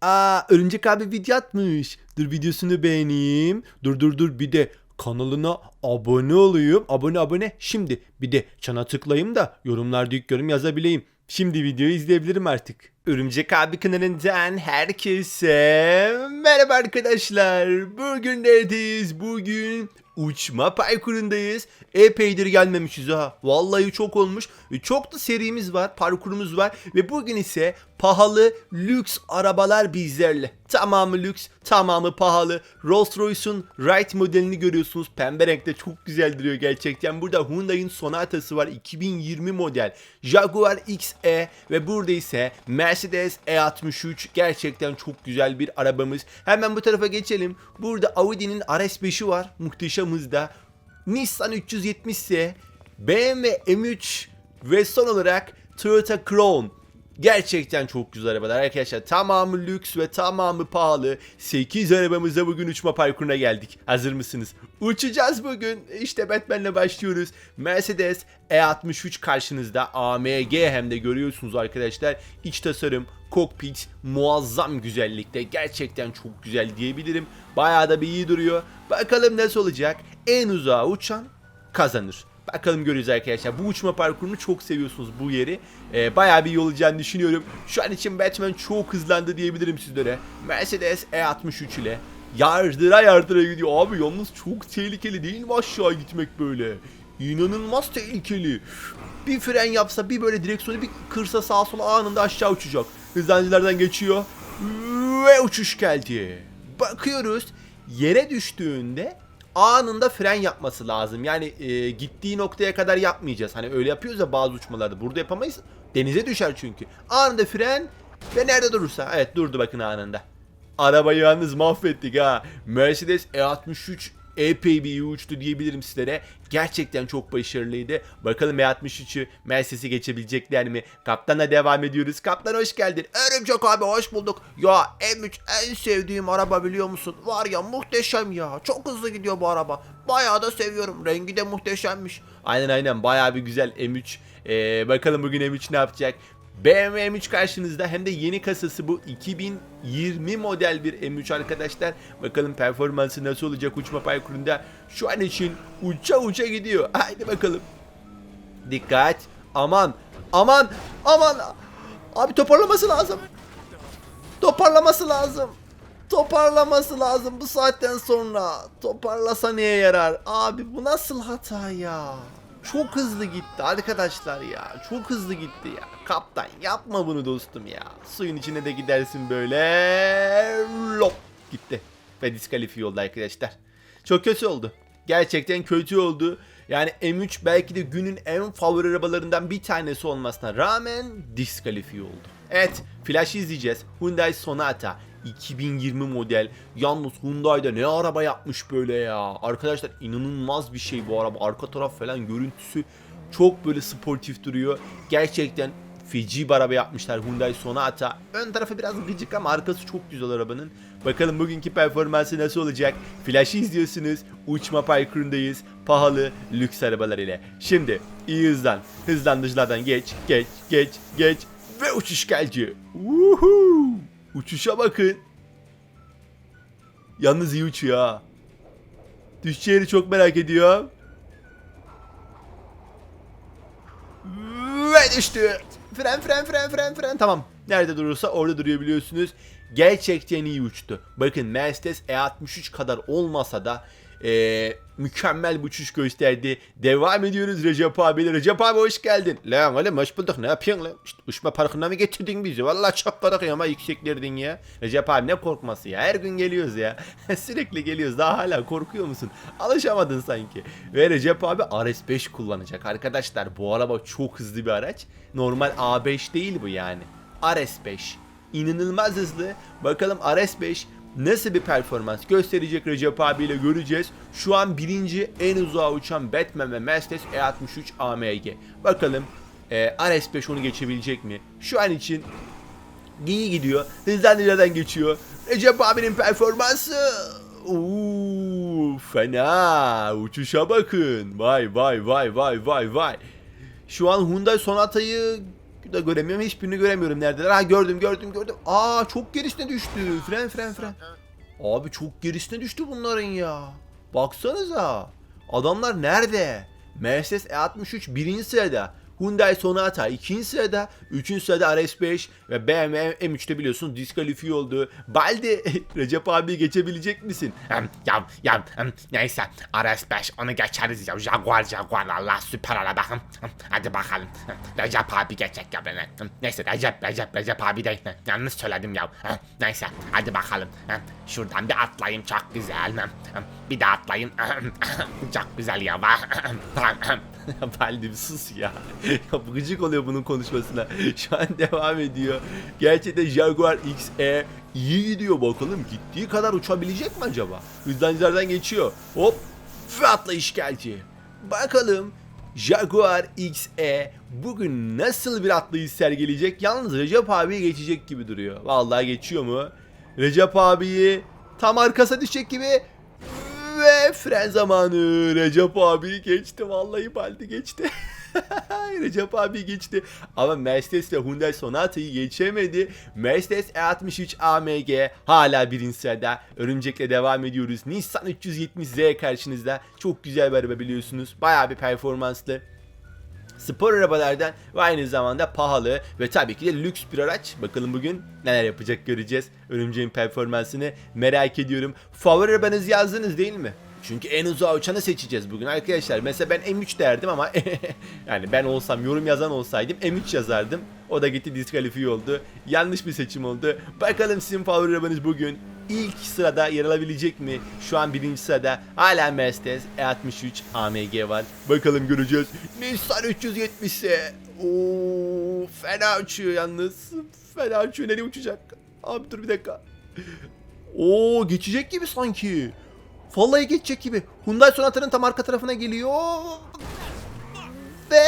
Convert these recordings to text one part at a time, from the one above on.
Aa Örümcek abi video atmış. Dur videosunu beğeneyim. Dur dur dur bir de kanalına abone olayım. Abone abone. Şimdi bir de çana tıklayayım da yorumlarda ilk yorum yazabileyim. Şimdi videoyu izleyebilirim artık. Örümcek abi kanalından herkese merhaba arkadaşlar. Bugün neredeyiz? Bugün uçma parkurundayız. Epeydir gelmemişiz ha. Vallahi çok olmuş. E, Çok da serimiz var, parkurumuz var ve bugün ise pahalı lüks arabalar bizlerle. Tamamı lüks, tamamı pahalı. Rolls Royce'un Right modelini görüyorsunuz. Pembe renkte çok güzel duruyor gerçekten. Burada Hyundai'in Sonata'sı var 2020 model. Jaguar XE ve burada ise Mercedes E63 gerçekten çok güzel bir arabamız. Hemen bu tarafa geçelim. Burada Audi'nin RS5'i var. Muhteşem hızda. Nissan 370 ise BMW M3 ve son olarak Toyota Crown. Gerçekten çok güzel arabalar arkadaşlar. Tamamı lüks ve tamamı pahalı. 8 arabamızla bugün uçma parkuruna geldik. Hazır mısınız? Uçacağız bugün. İşte Batman'le başlıyoruz. Mercedes E63 karşınızda. AMG hem de görüyorsunuz arkadaşlar. İç tasarım, kokpit muazzam güzellikte. Gerçekten çok güzel diyebilirim. Bayağı da bir iyi duruyor. Bakalım nasıl olacak. En uzağa uçan kazanır. Bakalım göreceğiz arkadaşlar. Bu uçma parkurunu çok seviyorsunuz bu yeri. Ee, bayağı bir yol olacağını düşünüyorum. Şu an için Batman çok hızlandı diyebilirim sizlere. Mercedes E63 ile yardıra yardıra gidiyor. Abi yalnız çok tehlikeli değil mi aşağı gitmek böyle? İnanılmaz tehlikeli. Bir fren yapsa bir böyle direksiyonu bir kırsa sağa sola anında aşağı uçacak. Hızlancılardan geçiyor. Ve uçuş geldi. Bakıyoruz yere düştüğünde anında fren yapması lazım. Yani e, gittiği noktaya kadar yapmayacağız. Hani öyle yapıyoruz ya bazı uçmalarda. Burada yapamayız. Denize düşer çünkü. Anında fren ve nerede durursa. Evet durdu bakın anında. Arabayı yalnız mahvettik ha. Mercedes E63 epey bir iyi uçtu diyebilirim sizlere. Gerçekten çok başarılıydı. Bakalım E63'ü Mercedes'i geçebilecekler mi? Kaptan'a devam ediyoruz. Kaptan hoş geldin. Örümcek abi hoş bulduk. Ya M3 en sevdiğim araba biliyor musun? Var ya muhteşem ya. Çok hızlı gidiyor bu araba. Bayağı da seviyorum. Rengi de muhteşemmiş. Aynen aynen bayağı bir güzel M3. Ee, bakalım bugün M3 ne yapacak? BMW M3 karşınızda hem de yeni kasası bu 2020 model bir M3 arkadaşlar. Bakalım performansı nasıl olacak uçma parkurunda. Şu an için uça uça gidiyor. Haydi bakalım. Dikkat. Aman. Aman. Aman. Abi toparlaması lazım. Toparlaması lazım. Toparlaması lazım bu saatten sonra. Toparlasa neye yarar? Abi bu nasıl hata ya? Çok hızlı gitti arkadaşlar ya. Çok hızlı gitti ya. Kaptan yapma bunu dostum ya. Suyun içine de gidersin böyle. Lop gitti. Ve diskalifiye oldu arkadaşlar. Çok kötü oldu. Gerçekten kötü oldu. Yani M3 belki de günün en favori arabalarından bir tanesi olmasına rağmen diskalifiye oldu. Evet, Flash izleyeceğiz. Hyundai Sonata 2020 model. Yalnız Hyundai'de ne araba yapmış böyle ya. Arkadaşlar inanılmaz bir şey bu araba. Arka taraf falan görüntüsü çok böyle sportif duruyor. Gerçekten feci bir araba yapmışlar Hyundai Sonata. Ön tarafı biraz gıcık ama arkası çok güzel arabanın. Bakalım bugünkü performansı nasıl olacak? Flash'ı izliyorsunuz. Uçma parkurundayız. Pahalı lüks arabalar ile. Şimdi iyi hızlan. Hızlandıcılardan geç, geç, geç, geç. Ve uçuş geldi. Woohoo! Uçuşa bakın. Yalnız iyi uçuyor ha. Düşeceği yeri çok merak ediyorum. Ve düştü. Fren fren fren fren fren. Tamam. Nerede durursa orada duruyor biliyorsunuz. Gerçekten iyi uçtu. Bakın Mercedes E63 kadar olmasa da eee, mükemmel bir uçuş gösterdi. Devam ediyoruz Recep abiyle. Recep abi hoş geldin. Lan oğlum hoş bulduk. Ne yapıyorsun lan? İşte uçma parkına mı getirdin bizi? Vallahi çapladık ya ama yükseklerdin ya. Recep abi ne korkması ya? Her gün geliyoruz ya. Sürekli geliyoruz. Daha hala korkuyor musun? Alışamadın sanki. Ve Recep abi RS5 kullanacak. Arkadaşlar bu araba çok hızlı bir araç. Normal A5 değil bu yani. RS5. İnanılmaz hızlı. Bakalım RS5 nasıl bir performans gösterecek Recep abiyle göreceğiz. Şu an birinci en uzağa uçan Batman ve Mercedes E63 AMG. Bakalım e, RS5 onu geçebilecek mi? Şu an için iyi gidiyor. Hızlandıradan geçiyor. Recep abinin performansı. Uuu fena. Uçuşa bakın. Vay vay vay vay vay vay. Şu an Hyundai Sonata'yı da göremiyorum. Hiçbirini göremiyorum. Neredeler? Ha gördüm gördüm gördüm. Aa çok gerisine düştü. Fren fren fren. Abi çok gerisine düştü bunların ya. Baksanıza. Adamlar nerede? Mercedes E63 birinci sırada. Hyundai Sonata ikinci sırada. Üçüncü sırada RS5 ve BMW M3'te biliyorsunuz diskalifiye oldu. Baldi Recep abi geçebilecek misin? Ya ya neyse RS5 onu geçeriz ya. Jaguar Jaguar Allah süper araba. Hadi bakalım. Recep abi geçecek ya beni. Neyse Recep Recep Recep abi Em, yanlış söyledim ya. Neyse hadi bakalım. Şuradan bir atlayayım çok güzel. Bir de atlayayım. Çok güzel ya Baldi bir sus ya. ya gıcık oluyor bunun konuşmasına. Şu an devam ediyor. Gerçekten Jaguar XE iyi gidiyor bakalım. Gittiği kadar uçabilecek mi acaba? Hızlancılardan geçiyor. Hop ve atlayış geldi. Bakalım Jaguar XE bugün nasıl bir atlayış sergileyecek? Yalnız Recep abi geçecek gibi duruyor. Vallahi geçiyor mu? Recep abiyi tam arkasına düşecek gibi ve fren zamanı. Recep abi geçti. Vallahi Baldi geçti. Recep abi geçti. Ama Mercedes ve Hyundai Sonata'yı geçemedi. Mercedes E63 AMG hala birinci sırada. Örümcek'le devam ediyoruz. Nissan 370Z karşınızda. Çok güzel bir araba biliyorsunuz. Bayağı bir performanslı spor arabalardan ve aynı zamanda pahalı ve tabii ki de lüks bir araç. Bakalım bugün neler yapacak göreceğiz. Örümceğin performansını merak ediyorum. Favori arabanızı yazdınız değil mi? Çünkü en uzağa uçanı seçeceğiz bugün arkadaşlar. Mesela ben M3 derdim ama yani ben olsam yorum yazan olsaydım M3 yazardım. O da gitti diskalifiye oldu. Yanlış bir seçim oldu. Bakalım sizin favori arabanız bugün ilk sırada yer alabilecek mi? Şu an birinci sırada hala Mercedes E63 AMG var. Bakalım göreceğiz. Nissan 370'se. Oo, fena uçuyor yalnız. Fena uçuyor. Nereye uçacak? Abi dur bir dakika. Oo geçecek gibi sanki. Vallahi geçecek gibi. Hyundai Sonata'nın tam arka tarafına geliyor. Ve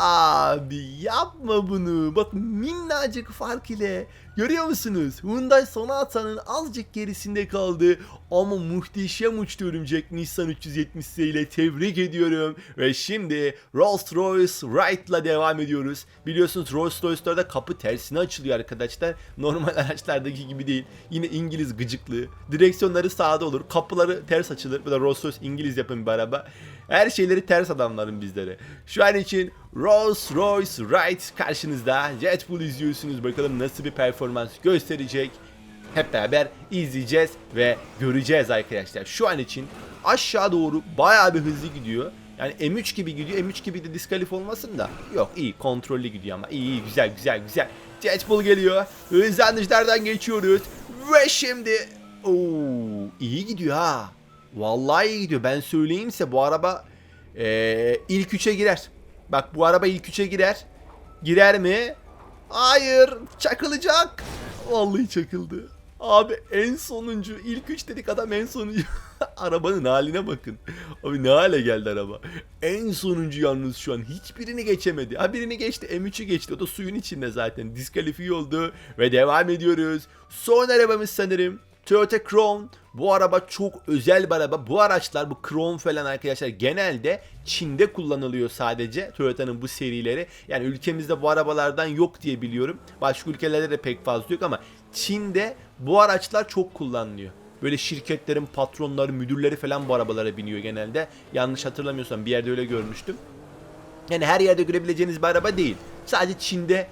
abi yapma bunu. Bak minnacık fark ile. Görüyor musunuz? Hyundai Sonata'nın azıcık gerisinde kaldı. Ama muhteşem uçtu örümcek Nissan 370 ile tebrik ediyorum. Ve şimdi Rolls Royce Wright'la devam ediyoruz. Biliyorsunuz Rolls Royce'larda kapı tersine açılıyor arkadaşlar. Normal araçlardaki gibi değil. Yine İngiliz gıcıklığı. Direksiyonları sağda olur. Kapıları ters açılır. Bu da Rolls Royce İngiliz yapım bir araba. Her şeyleri ters adamların bizleri. Şu an için Rolls Royce Wright karşınızda. Jet Bull izliyorsunuz. Bakalım nasıl bir performans gösterecek. Hep beraber izleyeceğiz ve göreceğiz arkadaşlar. Şu an için aşağı doğru bayağı bir hızlı gidiyor. Yani M3 gibi gidiyor. M3 gibi de diskalif olmasın da. Yok iyi kontrollü gidiyor ama. iyi iyi güzel güzel güzel. Jet Bull geliyor. Hızlandırıcılardan geçiyoruz. Ve şimdi Oo, iyi gidiyor ha. Vallahi iyi gidiyor. Ben söyleyeyim size bu araba eee, ilk üçe girer. Bak bu araba ilk üçe girer. Girer mi? Hayır. Çakılacak. Vallahi çakıldı. Abi en sonuncu ilk üç dedik adam en sonuncu. Arabanın haline bakın. Abi ne hale geldi araba. En sonuncu yalnız şu an hiçbirini geçemedi. Ha birini geçti M3'ü geçti o da suyun içinde zaten. Diskalifiye oldu ve devam ediyoruz. Son arabamız sanırım. Toyota Crown. Bu araba çok özel bir araba. Bu araçlar bu Crown falan arkadaşlar genelde Çin'de kullanılıyor sadece. Toyota'nın bu serileri. Yani ülkemizde bu arabalardan yok diye biliyorum. Başka ülkelerde de pek fazla yok ama Çin'de bu araçlar çok kullanılıyor. Böyle şirketlerin patronları, müdürleri falan bu arabalara biniyor genelde. Yanlış hatırlamıyorsam bir yerde öyle görmüştüm. Yani her yerde görebileceğiniz bir araba değil. Sadece Çin'de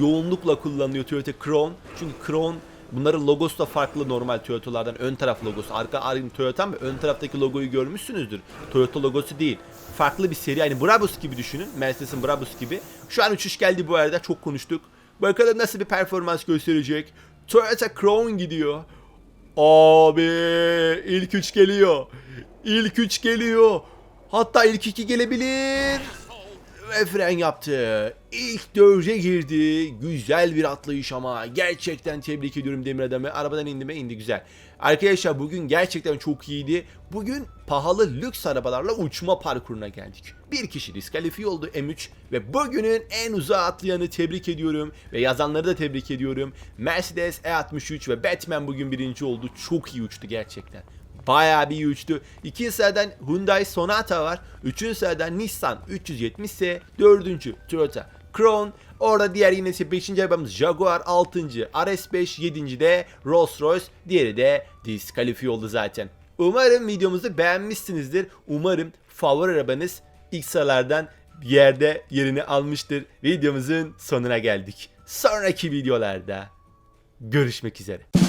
yoğunlukla kullanılıyor Toyota Crown. Çünkü Crown bunların logosu da farklı normal Toyota'lardan. Ön taraf logosu. Arka arka Toyota mı? Ön taraftaki logoyu görmüşsünüzdür. Toyota logosu değil. Farklı bir seri. Yani Brabus gibi düşünün. Mercedes'in Brabus gibi. Şu an uçuş geldi bu arada. Çok konuştuk. Bakalım nasıl bir performans gösterecek. Toyota Crown gidiyor. Abi ilk üç geliyor. İlk üç geliyor. Hatta ilk iki gelebilir. Ve fren yaptı. İlk dörde girdi. Güzel bir atlayış ama. Gerçekten tebrik ediyorum Demir Adam'ı. Arabadan indi mi? İndi güzel. Arkadaşlar bugün gerçekten çok iyiydi. Bugün pahalı lüks arabalarla uçma parkuruna geldik. Bir kişi diskalifiye oldu M3 ve bugünün en uzağa atlayanı tebrik ediyorum ve yazanları da tebrik ediyorum. Mercedes E63 ve Batman bugün birinci oldu. Çok iyi uçtu gerçekten. Bayağı bir uçtu. İkinci sıradan Hyundai Sonata var. Üçüncü sıradan Nissan 370 ise dördüncü Toyota Crown. Orada diğer yine 5. arabamız Jaguar 6. RS5 7. de Rolls Royce. Diğeri de diskalifiye oldu zaten. Umarım videomuzu beğenmişsinizdir. Umarım favori arabanız ilk sıralardan bir yerde yerini almıştır. Videomuzun sonuna geldik. Sonraki videolarda görüşmek üzere.